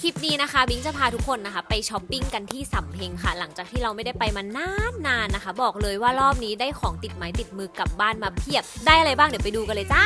คลิปนี้นะคะบิงจะพาทุกคนนะคะ ไปช้อปปิ้งกันที่สำเพ็งค่ะ หลังจากที่เราไม่ได้ไปมานานๆนานนะคะ บอกเลยว่ารอบนี้ได้ของติดไม้ติดมือกลับบ้านมาเพียบได้อะไรบ้างเดี๋ยวไปดูกันเลยจ้า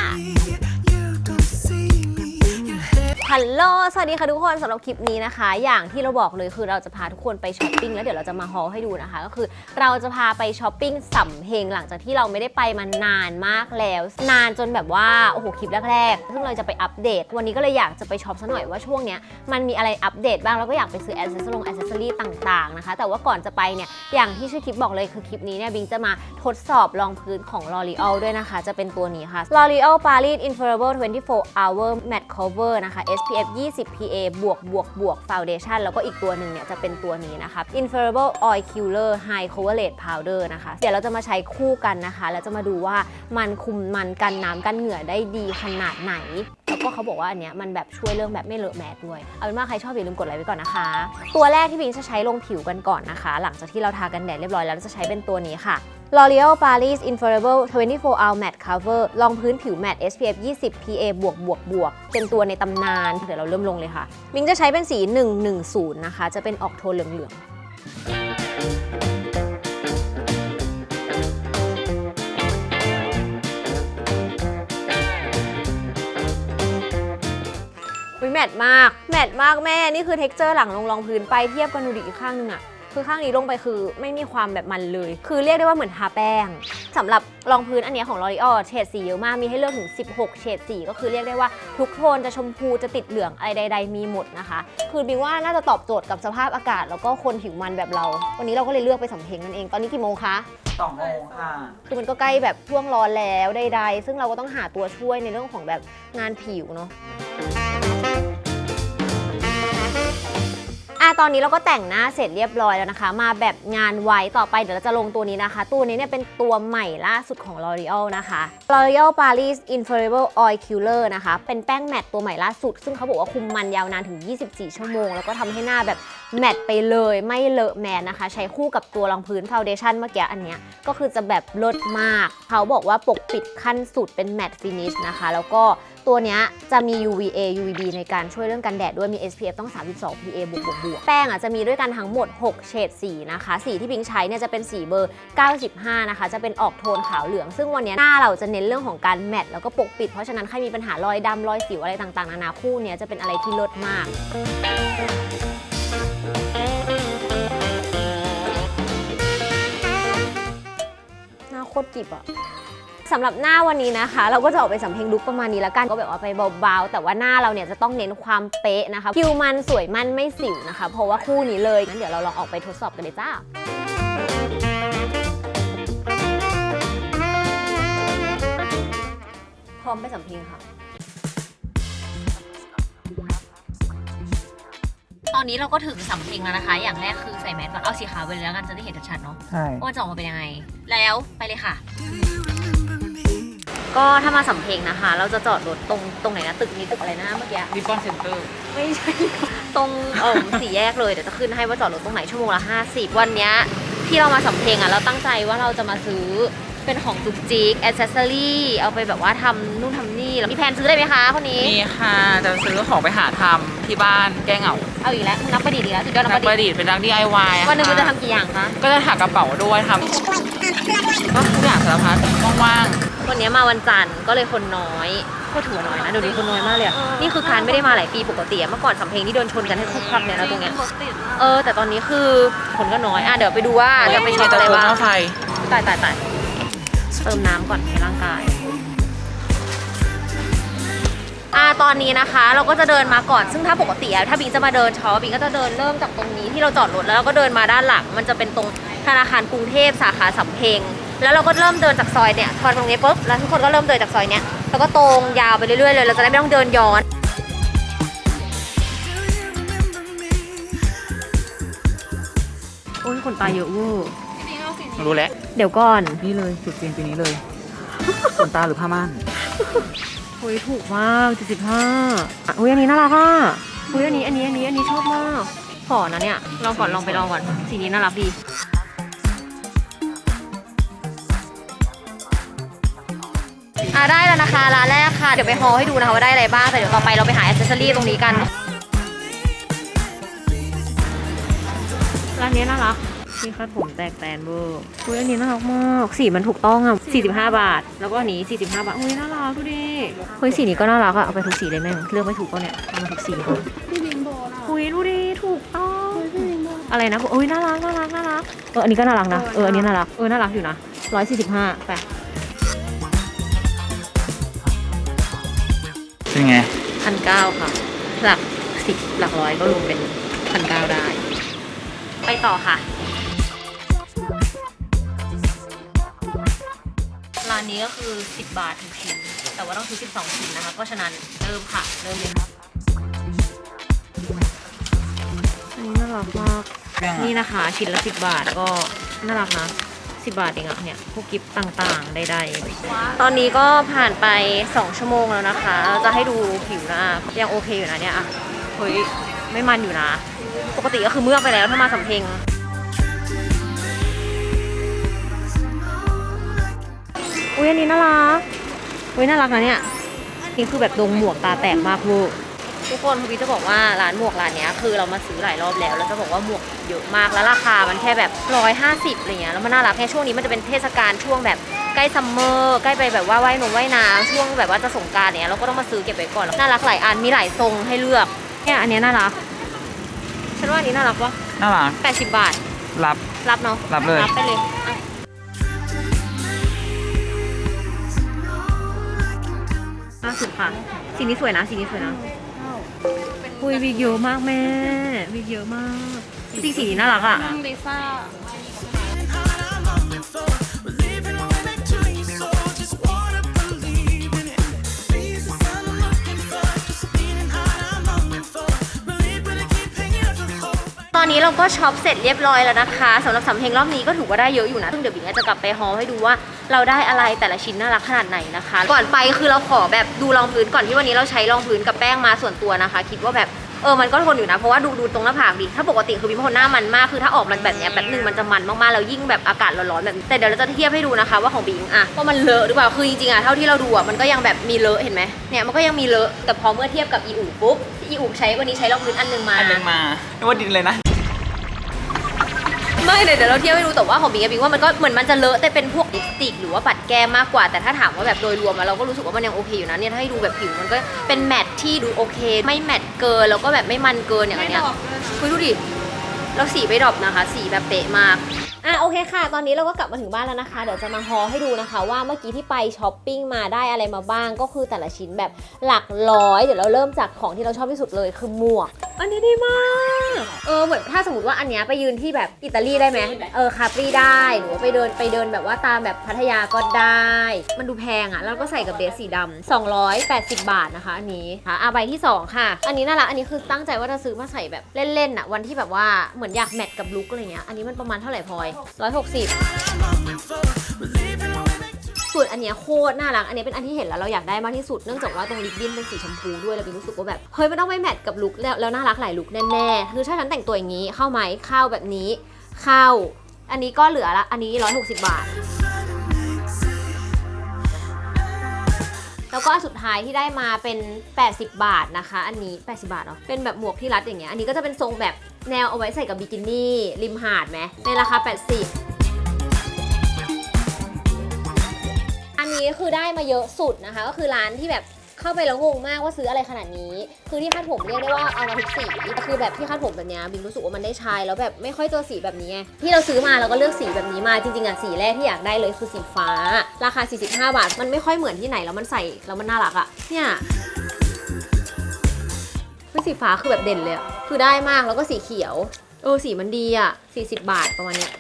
ฮัลโหล สวัสดีค่ะทุกคนสำหรับคลิปนี้นะคะ อย่างที่เราบอกเลยคือเราจะพาทุกคนไปช้อปปิ้งแล้วเดี๋ยวเราจะมาฮอลให้ดูนะคะ ก็คือเราจะพาไปช้อปปิ้งสำเพ็งหลังจากที่เราไม่ได้ไปมานานมากแล้ว นานจนแบบว่าโอ้โหคลิปแรกๆซึ่งเราจะไปอัปเดต วันนี้ก็เลยอยากจะไปช็อปซะหน่อยว่าช่วงเนี้ยมันมีอะไรอัปเดตบ้างแล้วก็อยากไปซื้อแอสเซสซอร์แอสเซสซอรี่ต่างๆนะคะ แต่ว่าก่อนจะไปเนี่ยอย่างที่ชื่อคลิปบอกเลยคือคลิปนี้เนี่ยบิงจะมาทดสอบรองพื้นของ L'Oreal ด้วยนะคะ จะเป็นตัวนี้ค่ะ L'Oreal Paris Infallible 24 Hour Matte Cover นะคะ SPF 20 PA บวกบวกบวก Foundation แล้วก็อีกตัวหนึ่งเนี่ยจะเป็นตัวนี้นะคะ Infallible Oil Killer High Coverage Powder นะคะ เดี๋ยวเราจะมาใช้คู่กันนะคะ แล้วจะมาดูว่ามันคุมมันกันน้ำกันเหงื่อได้ดีขนาดไหน แล้วก็เขาบอกว่าอันเนี้ยมันแบบช่วยเรื่องแบบไม่เลอะแมสด้วย เอาเป็นว่าใครชอบอย่าลืมกดไลค์ไว้ก่อนนะคะ ตัวแรกที่บิงจะใช้ลงผิวกันก่อนนะคะ หลังจากที่เราทากันแดดเรียบร้อยแล้วจะใช้เป็นตัวนี้ค่ะ L'Oreal Paris Infallible 24 Hour Matte Cover รองพื้นผิวแมตต์ SPF 20 PA บวกบวกบวกเป็นตัวในตำนาน เดี๋ยวเราเริ่มลงเลยค่ะบิงจะใช้เป็นสี 110 นะคะ จะเป็นออกโทนเหลืองแมทมาก แมทมากแม่ นี่คือเท็กเจอร์หลังลงรองพื้นไปเทียบกันดูดิอีกข้างนึงอะ คือข้างนี้ลงไปคือไม่มีความแบบมันเลย คือเรียกได้ว่าเหมือนทาแป้งสำหรับรองพื้นอันเนี้ยของ L'Oreal เฉดสีเยอะมาก มีให้เลือกถึง 16 เฉดสีก็คือเรียกได้ว่าทุกโทนจะชมพูจะติดเหลืองอะไรใด ๆ มีหมดนะคะ คือบิงว่าน่าจะตอบโจทย์กับสภาพอากาศ แล้วก็คนผิวมันแบบเรา วันนี้เราก็เลยเลือกไปสำเพ็งนั่นเอง ตอนนี้กี่โมงคะสองโมงค่ะ คือมันก็ใกล้แบบช่วงร้อนแล้วใด ๆ ซึ่งเราก็ต้องหาตัวช่วยในเรื่องของแบบงานผิวเนาะ อะตอนนี้เราก็แต่งหน้าเสร็จเรียบร้อยแล้วนะคะ มาแบบงานไว้ต่อไปเดี๋ยวเราจะลงตัวนี้นะคะ ตัวนี้เนี่ยเป็นตัวใหม่ล่าสุดของ L'Oreal นะคะ L'Oreal Paris Infallible Oil Killer นะคะ เป็นแป้งแมตต์ตัวใหม่ล่าสุด ซึ่งเขาบอกว่าคุมมันยาวนานถึง 24 ชั่วโมง แล้วก็ทำให้หน้าแบบแมตต์ไปเลยไม่เลอะแมนนะคะ ใช้คู่กับตัวรองพื้นฟ u วเดชั่นเมื่อกี้อันเนี้ยก็คือจะแบบลดมาก เขาบอกว่าปกปิดขั้นสุดเป็นแมตต์ฟินิชนะคะ แล้วก็ ตัวเนี้ยจะมี UVA UVB ในการช่วยเรื่องกันแดดด้วยมี SPF ต้อง 32 PA บวกบวกบวกแป้งอะจะมีด้วยกันทั้งหมด 6 เฉดสีนะคะ สีที่พิงใช้เนี่ยจะเป็นสีเบอร์ 95 นะคะ จะเป็นออกโทนขาวเหลือง ซึ่งวันนี้หน้าเราจะเน้นเรื่องของการแมตต์แล้วก็ปกปิด เพราะฉะนั้นใครมีปัญหารอยดำรอยสิวอะไรต่างๆนานาคู่เนี้ยจะเป็นอะไรที่เลิศมากหน้าโคตรจิบอะ สำหรับหน้าวันนี้นะคะ เราก็จะออกไปสำเพ็งลุกประมาณนี้แล้วกันก็แบบว่าไปเบาๆ แต่ว่าหน้าเราเนี่ยจะต้องเน้นความเป๊ะนะคะผิวมันสวยมันไม่สิวนะคะ เพราะว่าคู่นี้เลยงั้นเดี๋ยวเราลองออกไปทดสอบกันเลยจ้าพร้อมไปสำเพ็งค่ะ ตอนนี้เราก็ถึงสำเพ็งแล้วนะคะ อย่างแรกคือใส่แมสก่อนเอาสีขาวไปเลยแล้วกันจะได้เห็นชัดๆเนาะใช่ว่ามันจะออกมาเป็นยังไง แล้วไปเลยค่ะ ก็ถ้ามาสำเพ็งนะคะ เราจะจอดรถตรงตรงไหนนะตึกนี้ตึกอะไรนะเมื่อกี้ริบบอนเซ็นเตอร์ ไม่ใช่ ตรงเออสี่แยกเลยเดี๋ยวจะขึ้นให้ว่าจอดรถตรงไหนชั่วโมงละ50 วันเนี้ยที่เรามาสำเพ็งอะเราตั้งใจว่าเราจะมาซื้อ เป็นของจุกจิกอ c เซสซอรี่เอาไปแบบว่าทำนู่นทำนี่แล้วมีแผนซื้ออะไรไหมคะคนนี้มีค่ะจะซื้อของไปหาทำที่บ้านแก้เหงาเอาอีกแล้วนับประดิษฐ์อีกแล้วสุดยอดนันับกปประระดิษฐ์ดิษฐ์เป็นนัก DIY วันหนึ่งมันจะทำกี่อย่างคะก็จะถักกระเป๋าด้วยทำก็ทุกอย่างสารพัดว่างวันนี้มาวันจันทร์ก็เลยคนน้อยก็ถือว่าน้อยนะเดี๋ยวนี้คนน้อยมากเลยอะนี่คือการไม่ได้มาหลายปีปกติอะเมื่อก่อนสำเพ็งที่เดินชนกันให้คุกคักเนี่ยนะตรงเนี้ยเออแต่ตอนนี้คือคนก็น้อยอะเดี๋ยวไปดูว่าๆจะไปมีช็อปแต่อะไรตัวบ้างหน้าไฟ ตายตายตาย เติมน้ำก่อนในร่างกายอ่าตอนนี้นะคะเราก็จะเดินมาก่อนซึ่งถ้าปกติอะถ้าบิงจะมาเดินช็อปบิงก็จะเดินเริ่มจากตรงนี้ที่เราจอดรถแล้วเราก็เดินมาด้านหลัง มันจะเป็นตรงธนาคารกรุงเทพสาขาสำเพ็งแล้วเราก็เริ่มเดินจากซอยเนี่ยพอตรงนี้ปุ๊บแล้วทุกคนก็เริ่มเดินจากซอยเนี้ยแล้วก็ตรงยาวไปเรื่อยๆเลยเราจะได้ไม่ต้องเดินย้อนโอ้ยคนตายเยอะเวอร์ รู้แล้ว เดี๋ยวก่อน นี่เลยจุดจีนปีนี้เลยขนตาหรือผ้าม่านโอ้ยถูกมาก75อุ้ยอันนี้น่ารักอะอุ้ยอันนี้อันนี้อันนี้อันนี้ชอบมากขอนะเนี่ยลองก่อนลองไปลองก่อนสีนี้น่ารักดีอะได้แล้วนะคะร้านแรกค่ะ เดี๋ยวไปฮอลให้ดูนะคะว่าได้อะไรบ้างแต่เดี๋ยวต่อไปเราไปหาอ c เซสซอรี่ตรงนี้กันร้านนี้น่ารัก มีคาดผมแตกแตนเวอร์อุ้ยอันนี้น่ารักมากสีมันถูกต้องอะ45 บาท แล้วก็อันนี้ 45 บาทอุ้ยน่ารักดูดิเฮ้ยสีนี้ก็น่ารักอะเอาไปทุกสีเลยแม่งเลือกไม่ถูกก็เนี่ยเอามาทุกสีเลยพี่บิงโบนะอุ้ยดูดิถูกต้องพี่บิงโบอะไรนะอุ้ยน่ารักน่ารักน่ารักเอออันนี้ก็น่ารักนะเอออันนี้น่ารักเออน่ารักอยู่นะ145ไปเป็นไงพันเก้าค่ะ หลักสิบหลักร้อยก็รวมเป็นพันเก้าได้ ไปต่อค่ะ นนี้ก็คือ 10 บาททุกชิ้น แต่ว่าต้องซื้อ12 ชิ้นนะคะ เพราะฉะนั้นเริ่มค่ะ เริ่มเลยค่ะอันนี้น่ารักมากเครื่องนี่อะนะคะชิ้นละ 10 บาทก็น่ารักนะ 10 บาทเองอะเนี่ยพวกกิฟต์ต่างๆใดๆ ตอนนี้ก็ผ่านไป 2 ชั่วโมงแล้วนะคะ เราจะให้ดูผิวหน้ายังโอเคอยู่นะเนี่ยอะเฮ้ยไม่มันอยู่นะ ปกติก็คือเมือกไปแล้วถ้ามาสำเพ็ง อุ้ยอันนี้น่ารักอุ้ยน่ารักนะเนี่ยนี่คือแบบดงหมวกตาแตกมากเวอร์ทุกคนพี่จะบอกว่าร้านหมวกร้านเนี้ยคือเรามาซื้อหลายรอบแล้ว แล้วจะบอกว่าหมวกเยอะมากแล้วราคามันแค่แบบร้อยห้าสิบอะไรเงี้ยแล้วมันน่ารักแค่ช่วงนี้มันจะเป็นเทศกาลช่วงแบบใกล้ซัมเมอร์ใกล้ไปแบบว่าว่ายนงว่ายน้ำช่วงแบบว่าจะสงกรารเนี้ยเราก็ต้องมาซื้อเก็บไว้ก่อนแล้วน่ารักหลายอันมีหลายทรงให้เลือกเนี่ยอันเนี้ยน่ารักฉันว่าอันนี้น่ารักวะน่ารักแปดสิบบาทรับรับเนาะรับเลยรับไปเลยอะ ล่าสุดค่ะ สีนี้สวยนะ สีนี้สวยนะคุยวิกเยอะมากแม่วิกเยอะมากจริงๆสีนี้น่ารักอะ น้องลิซ่า อนนี้เราก็ช็อปเสร็จเรียบร้อยแล้วนะคะสำหรับสำเพ็งรอบนี้ก็ถือว่าได้เยอะอยู่นะซึ่งเดี๋ยวบิงจะกลับไปฮอลให้ดูว่าเราได้อะไรแต่ละชิ้นน่ารักขนาดไหนนะคะ ก่อนไปคือเราขอแบบดูรองพื้นก่อนที่วันนี้เราใช้รองพื้นกับแป้งมาส่วนตัวนะคะ คิดว่าแบบเออ มันก็ทนอยู่นะ เพราะว่าดูดูตรงหน้าผากดิ ถ้าปกติคือบิงเป็นคนหน้ามันมาก คือถ้าออกมันแบบเนี้ยแบบนึงมันจะมันมากๆ แล้วยิ่งแบบอากาศร้อนๆแบบ แต่เดี๋ยวเราจะเทียบให้ดูนะคะว่าของบิงอะว่ามันเลอะหรือเปล่า คือจริงๆอะเท่าที่เราดูอะมันก็ยังแบบมีเลอะเห็นไหมเนี่ยมันก็ยังมีเลอะ แต่พอเมื่อเทียบกับอีอูปุ๊บ อีอูใช้วันนี้ใช้รองพื้นอันนึงมา อันนึงมาไม่ว่าดินเลยนะ ไม่เดี๋ยวเดี๋ยวเราเทียบให้ดูแต่ว่าของบิงกับบิงว่ามันก็เหมือนมันจะเลอะแต่เป็นพวกลิปสติกหรือว่าปัดแก้มมากกว่า แต่ถ้าถามว่าแบบโดยรวมอะเราก็รู้สึกว่ามันยังโอเคอยู่นะเนี่ยถ้าให้ดูแบบผิวมันก็เป็นแมทที่ดูโอเค ไม่แมทเกินแล้วก็แบบไม่มันเกินอย่างไม่อันเนี้ยดอกด้วยนะคุยดูดิแล้วสีไม่ดรอปนะคะ สีแบบเป๊ะมากอะโอเคค่ะ ตอนนี้เราก็กลับมาถึงบ้านแล้วนะคะ เดี๋ยวจะมาฮอลให้ดูนะคะว่าเมื่อกี้ที่ไปช้อปปิ้งมาได้อะไรมาบ้าง ก็คือแต่ละชิ้นแบบหลักร้อย เดี๋ยวเราเริ่มจากของที่เราชอบที่สุดเลยคือหมวก อันนี้ดีมากเออเห มือนถ้าสมมติว่าอันเนี้ยไปยืนที่แบบอิตาลีได้ไหมเออคาปรีได้หรือว่าไปเดินไปเดินแบบว่าตามแบบพัทยาก็ได้ มันดูแพงอะแล้วก็ใส่กับเดรสสีดำ280 บาทนะคะอันนี้ค่ะอะใบที่ 2 ค่ะ อันนี้น่ารักอันนี้คือตั้งใจว่าจะซื้อมาใส่แบบเล่นๆอะวันที่แบบว่าเหมือนอยากแมทกับลุคอะไรเงี้ยอันนี้มันประมาณเท่าไหร่พลอย160 ส่วนอันเนี้ยโคตรน่ารัก อันนี้เป็นอันที่เห็นแล้วเราอยากได้มากที่สุด เนื่องจากว่าตรงลิปบิ้นเป็นสีชมพูด้วยแล้วบินรู้สึกว่าแบบ เฮ้ยมันต้องไม่แมทกับลุคแล้วแล้วน่ารักหลายลุคแน่ๆ คือถ้าฉันแต่งตัวอย่างนี้เข้าไหมเข้าแบบนี้ เข้า อันนี้ก็เหลือละอันนี้ 160 บาท แล้วก็สุดท้ายที่ได้มาเป็น 80 บาทนะคะ อันนี้ 80 บาทเหรอเป็นแบบหมวกที่รัดอย่างเงี้ย อันนี้ก็จะเป็นทรงแบบแนวเอาไว้ใส่กับบิกินี่ริมหาดไหมในราคา 80 อันนี้คือได้มาเยอะสุดนะคะ ก็คือร้านที่แบบเข้าไปแล้วงงมากว่าซื้ออะไรขนาดนี้ คือที่คาดผมเรียกได้ว่าเอามาทุกสีคือแบบที่คาดผมแบบเนี้ยบิงรู้สึกว่ามันได้ใช้แล้วแบบไม่ค่อยเจอสีแบบนี้ไงที่เราซื้อมาเราก็เลือกสีแบบนี้มาจริงๆอะสีแรกที่อยากได้เลยคือสีฟ้า ราคา 45 บาท มันไม่ค่อยเหมือนที่ไหนแล้วมันใส่แล้วมันน่ารักอะเนี่ยคือสีฟ้าคือแบบเด่นเลยคือได้มากแล้วก็สีเขียวเออสีมันดีอะ40 บาทประมาณเนี้ย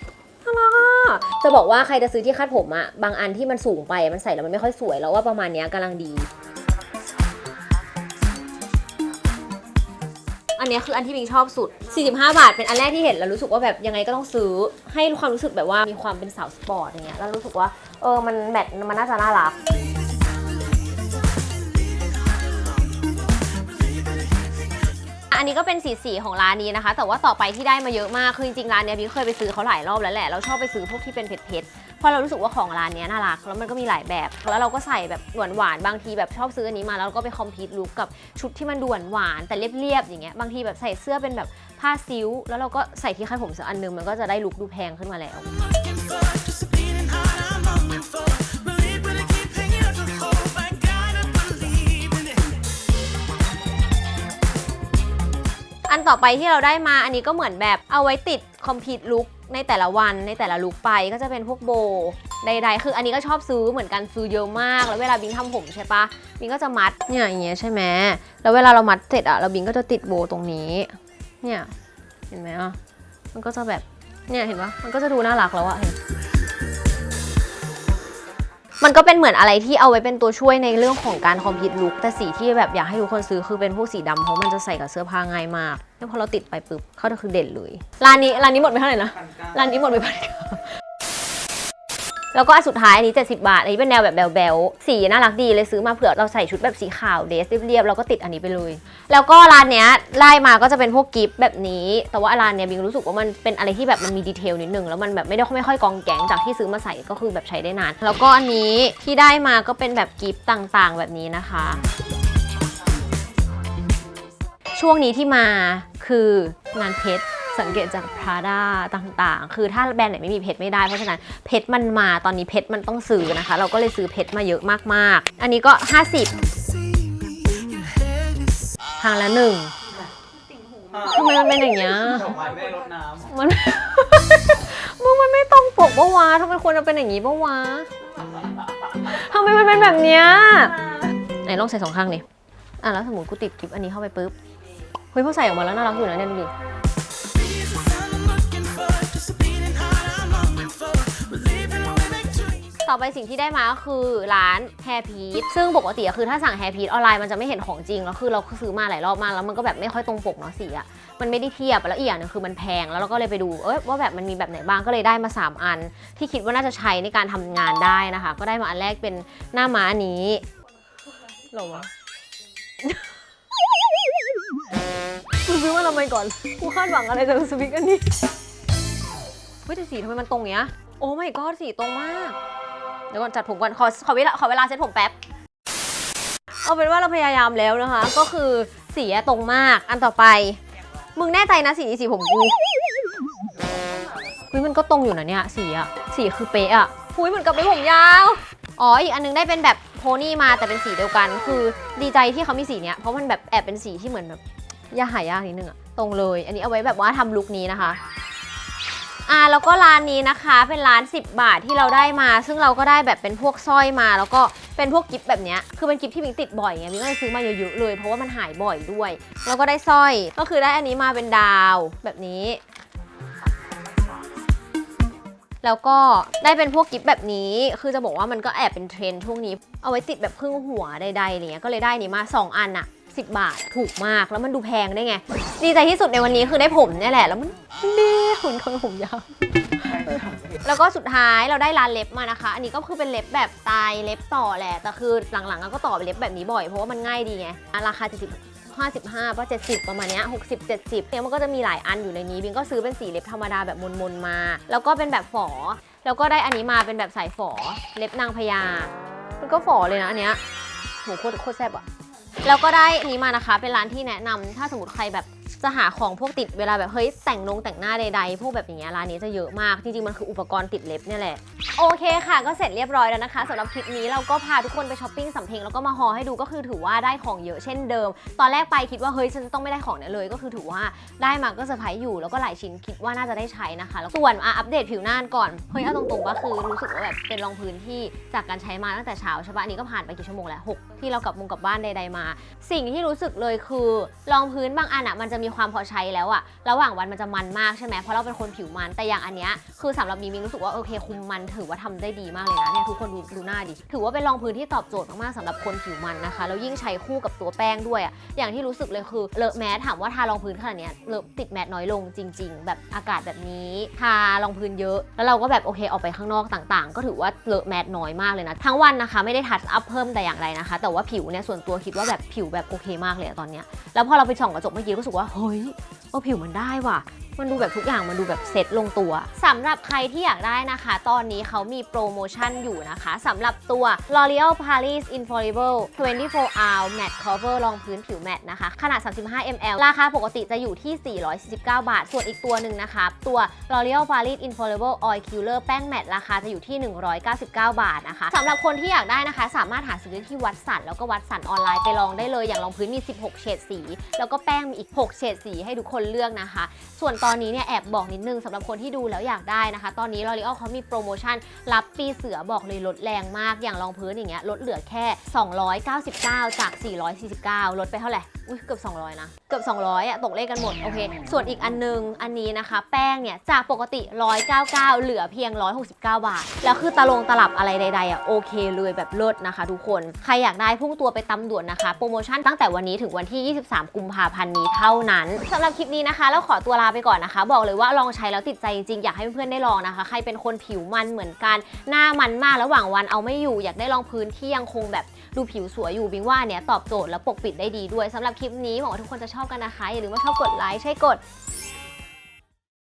น่ารัก จะบอกว่าใครจะซื้อที่คาดผมอะบางอันที่มันสูงไปมันใส่แล้วมันไม่ค่อยสวยแล้วว่าประมาณนี้กำลังดี อันนี้คืออันที่บิงชอบสุด 45 บาท เป็นอันแรกที่เห็นแล้วรู้สึกว่าแบบยังไงก็ต้องซื้อให้ความรู้สึกแบบว่ามีความเป็นสาวสปอร์ตอย่างเงี้ยแล้วรู้สึกว่าเออมันแมทมันน่าจะน่ารัก อันนี้ก็เป็นสีสีของร้านนี้นะคะ แต่ว่าต่อไปที่ได้มาเยอะมาก คือจริงๆร้านเนี้ยบิ๊กเคยไปซื้อเขาหลายรอบแล้วแหละ เราชอบไปซื้อพวกที่เป็นเผ็ดๆ เพราะเรารู้สึกว่าของร้านเนี้ยน่ารัก แล้วมันก็มีหลายแบบ แล้วเราก็ใส่แบบหวานๆ บางทีแบบชอบซื้ออันนี้มาแล้วก็ไปคอมพลีทลุคกับชุดที่มันดูหวานแต่เรียบๆ อย่างเงี้ย บางทีแบบใส่เสื้อเป็นแบบผ้าซิ้ว แล้วเราก็ใส่ที่คาดผมสักอันนึงมันก็จะได้ลุคดูแพงขึ้นมาแล้ว ต่อไปที่เราได้มาอันนี้ก็เหมือนแบบเอาไว้ติดคอมพิวต์ลุคในแต่ละวันในแต่ละลุคไปก็จะเป็นพวกโบใดๆ คืออันนี้ก็ชอบซื้อเหมือนกันซื้อเยอะมาก แล้วเวลาบิงทำผมใช่ปะบิงก็จะมัดเนี่ยอย่างเงี้ยใช่ไหมแล้วเวลาเรามัดเสร็จอะเราบิงก็จะติดโบตรงนี้ เนี่ยเห็นไหมอะมันก็จะแบบเนี่ยเห็นปะมันก็จะดูน่ารักแล้วอะเห็น มันก็เป็นเหมือนอะไรที่เอาไว้เป็นตัวช่วยในเรื่องของการคอมพิวต์ลุคแต่สีที่แบบอยากให้ทุกคนซื้อคือเป็นพวกสีดำเพราะมันจะใส่กับเสื้อผ้าง่ายมากแล้วพอเราติดไปปุ๊บเขาจะคือเด่นเลยร้านนี้ร้านนี้หมดไปเท่าไหร่นะร้านนี้หมดไปพันเก้า แล้วก็อันสุดท้ายอันนี้ 70 บาท อันนี้เป็นแนวแบบแบลๆสีน่ารักดีเลยซื้อมาเผื่อเราใส่ชุดแบบสีขาวเดรสเรียบๆเราก็ติดอันนี้ไปเลย แล้วก็ร้านเนี้ยไล่มาก็จะเป็นพวกกิฟต์แบบนี้ แต่ว่าร้านเนี้ยบิงรู้สึกว่ามันเป็นอะไรที่แบบมันมีดีเทลนิดนึงแล้วมันแบบไม่ได้ไม่ค่อยกองแกงจากที่ซื้อมาใส่ก็คือแบบใช้ได้นาน แล้วก็อันนี้ที่ได้มาก็เป็นแบบกิฟต์ต่างๆ แบบนี้นะคะช่วงนี้ที่มาคืองานเพชร สังเกตจาก Prada ต่างๆ คือถ้าแบรนด์ไหนไม่มีเพชรไม่ได้ เพราะฉะนั้นเพชรมันมาตอนนี้เพชรมันต้องซื้อนะคะ เราก็เลยซื้อเพชรมาเยอะมากๆ อันนี้ก็ 50ทางละหนึ่งทำไมมันเป็นอย่างเงี้ยดอกไม้แม่รดน้มันมึงมันไม่ตรงปกปะวะทำไมควรจะเป็นอย่างนี้ปะวะทำไมมันเป็นแบบเนี้ยไหนลองใส่สองข้างดิอะแล้วสมมติกูติดคลิปอันนี้เข้าไปปุ๊บเฮ้ยพอใส่ออกมาแล้วน่ารักอยู่นะเนี่ยดูดิ ต่อไปสิ่งที่ได้มาก็คือร้านแฮร์พีทซึ่งปกติอะคือถ้าสั่งแฮร์พีทออนไลน์มันจะไม่เห็นของจริงแล้วคือเราซื้อมาหลายรอบมากแล้วมันก็แบบไม่ค่อยตรงปกเนาะสีอะมันไม่ได้เทียบแล้วอีกอย่างหนึงคือมันแพงแล้วเราก็เลยไปดูเอ้ยว่าแบบมันมีแบบไหนบ้างก็เลยได้มา 3 อัน ที่คิดว่าน่าจะใช้ในการทำงานได้นะคะ ก็ได้มาอันแรกเป็นหน้าม้าอันนี้หรอวะกูซื้อมาทำไมก่อนกูคาดหวังอะไรจากสวิกอันนี้เฮ้ยแต่สีทำไมมันตรงเนี้ยโอ้ไม่ก็สีตรงมากเดี๋ยวก่อนจัดผมก่อนขอขอเวลาขอเวลาเซ็ตผมแป๊บ เอาเป็นว่าเราพยายามแล้วนะคะ ก็คือสีตรงมากอันต่อไป มึงแน่ใจนะสีนี้สีผมกูคุยมันก็ตรงอยู่นะเนี่ยสีอะสีคือเป๊ะอะคุยเหมือนกับเป็นผมยาว อ๋ออีกอันนึงได้เป็นแบบโพนี่มาแต่เป็นสีเดียวกัน คือดีใจที่เขามีสีเนี้ยเพราะมันแบบแอบเป็นสีที่เหมือนแบบยาหายากนิดนึงอะตรงเลย อันนี้เอาไว้แบบว่าทำลุคนี้นะคะ อ่าแล้วก็ร้านนี้นะคะเป็นร้าน 10 บาทที่เราได้มา ซึ่งเราก็ได้แบบเป็นพวกสร้อยมา แล้วก็เป็นพวกกิฟต์แบบเนี้ยคือเป็นกิฟต์ที่มิงติดบ่อยไงมิงก็เลยซื้อมาเยอะๆเลย เพราะว่ามันหายบ่อยด้วย แล้วก็ได้สร้อยก็คือได้อันนี้มาเป็นดาวแบบนี้ แล้วก็ได้เป็นพวกกิฟต์แบบนี้ คือจะบอกว่ามันก็แอบเป็นเทรนด์ช่วงนี้ เอาไว้ติดแบบครึ่งหัวใดๆอะไรเงี้ยก็เลยได้นี้มา 2 อันอะ 10 บาท ถูกมากแล้วมันดูแพงได้วยไง ดีใจที่สุดในวันนี้คือได้ผมเนี่ยแหละ แล้วมันดีคุณคนผมยาวำแล้วก็สุดท้ายเราได้ร้านเล็บมานะคะ อันนี้ก็คือเป็นเล็บแบบสไตล์เล็บต่อแหละ แต่คือหลังๆก็ต่อเป็นเล็บแบบนี้บ่อยเพราะว่ามันง่ายดีไง ราคา 70 55ป่ะ70 ประมาณเนี้ย60 70เนี่ยมันก็จะมีหลายอันอยู่ในนี้ บิงก็ซื้อเป็นสีเล็บธรรมดาแบบมนๆมา แล้วก็เป็นแบบฝอ แล้วก็ได้อันนี้มาเป็นแบบสายฝอ เล็บนางพญา มันก็ฝอเลยนะอันเนี้ยโหโคตรโคตรแซ่บอะ แล้วก็ได้อันนี้มานะคะ เป็นร้านที่แนะนำถ้าสมมติใครแบบจะหาของพวกติดเวลาแบบเฮ้ยแต่งนงแต่งหน้าใดๆ พวกแบบอย่างเงี้ยร้านนี้จะเยอะมาก จริงๆ มันคืออุปกรณ์ติดเล็บเนี่ยแหละ โอเคค่ะ ก็เสร็จเรียบร้อยแล้วนะคะสำหรับคลิปนี้เราก็พาทุกคนไปช้อปปิ้งสำเพ็งแล้วก็มาฮอลให้ดูก็คือถือว่าได้ของเยอะเช่นเดิม ตอนแรกไปคิดว่าเฮ้ยฉันจะต้องไม่ได้ของเนี่ยเลย ก็คือถือว่าได้มาก็เซอร์ไพรส์อยู่แล้วก็หลายชิ้นคิดว่าน่าจะได้ใช้นะคะแล้วส่วนอะอัปเดตผิวหน้าก่อนเฮ้ยเอาตรงๆก็คือรู้สึกว่าแบบเป็นรองพื้นที่จากการใช้มาตั้งแต่เช้าใช่ปะอันนี้ก็ผ่านไปกี่ชั่วโมงแล้วหก ที่เรากลับมุงกลับบ้านใดๆมา สิ่งที่รู้สึกเลยคือรองพื้นบางอันอะมันจะมีความพอใช้แล้วอะระหว่างวันมันจะมันมากใช่ไหมเพราะเราเป็นคนผิวมันแต่อย่างอันเนี้ยคือสำหรับมีมิงรู้สึกว่าโอเคคุมมันถือว่าทำได้ดีมากเลยนะเนี่ยทุกคนดูดูหน้าดิถือว่าเป็นรองพื้นที่ตอบโจทย์มากๆสำหรับคนผิวมันนะคะแล้วยิ่งใช้คู่กับตัวแป้งด้วยอะอย่างที่รู้สึกเลยคือเลอะแมสถามว่าทารองพื้นขนาดเนี้ยเลอะติดแมสน้อยลงจริง ๆ แบบอากาศแบบนี้ทารองพื้นเยอะแล้วเราก็แบบโอเคออกไปข้างนอกต่างๆ ก็ถือว่าเลอะแมสน้อยมากเลยนะทั้งวันนะคะ ไม่ได้ทัชอัพเพิ่มแต่อย่างไรนะคะแต่ว่าผิวเนี่ยส่วนตัวคิดว่าแบบผิวแบบโอเคมากเลยอะตอนเนี้ยแล้วพอเราไปส่องกระจกเมื่อกี้ก็รู้สึกว่าเฮ้ยเออผิวมันได้ว่ะ มันดูแบบทุกอย่างมันดูแบบเซ็ตลงตัวสำหรับใครที่อยากได้นะคะ ตอนนี้เขามีโปรโมชั่นอยู่นะคะสำหรับตัว L'Oreal Paris Infallible 24 hour matte cover รองพื้นผิวแมตต์นะคะ ขนาด 35 ml ราคาปกติจะอยู่ที่ 449 บาท ส่วนอีกตัวหนึ่งนะคะตัว L'Oreal Paris Infallible Oil Killer แป้งแมตต์ราคาจะอยู่ที่ 199 บาทนะคะสำหรับคนที่อยากได้นะคะ สามารถหาซื้อได้ที่วัดสันแล้วก็วัดสันออนไลน์ไปลองได้เลยอย่างรองพื้นมี 16 เฉดสี แล้วก็แป้งมีอีก 6 เฉดสีให้ทุกคนเลือกนะคะ ส่วนตอนนี้เนี่ยแอบบอกนิดนึงสำหรับคนที่ดูแล้วอยากได้นะคะ ตอนนี้ L'Oreal เขามีโปรโมชั่น รับปีเสือบอกเลยลดแรงมากอย่างรองพื้นอย่างเงี้ยลดเหลือแค่ 299 จาก 449 ลดไปเท่าไหร่อุ้ยเกือบ 200 นะ เกือบ 200อะตกเลขกันหมด โอเค ส่วนอีกอันนึง อันนี้นะคะ แป้งเนี่ย จากปกติ 199 เหลือเพียง 169 บาท แล้วคือตะลงตลับอะไรใดๆอะโอเคเลยแบบเลิศนะคะทุกคน ใครอยากได้พุ่งตัวไปตำด่วนนะคะ โปรโมชั่นตั้งแต่วันนี้ถึงวันที่ 23 กุมภาพันธ์นี้เท่านั้นสำหรับคลิปนี้นะคะ แล้วขอตัวลาไปก่อนนะคะ บอกเลยว่าลองใช้แล้วติดใจจริงๆอยากให้เพื่อนๆได้ลองนะคะ ใครเป็นคนผิวมันเหมือนกันหน้ามันมากระหว่างวันเอาไม่อยู่อยากได้ลองพื้นที่ยังคงแบบดูผิวสวยอยู่บิงว่าเนี่ยตอบโจทย์และปกปิดได้ดีด้วยสำหรับคลิปนี้หวังว่าทุกคนจะชอบกันนะคะอย่าลืมว่าชอบกดไลค์ใช่กด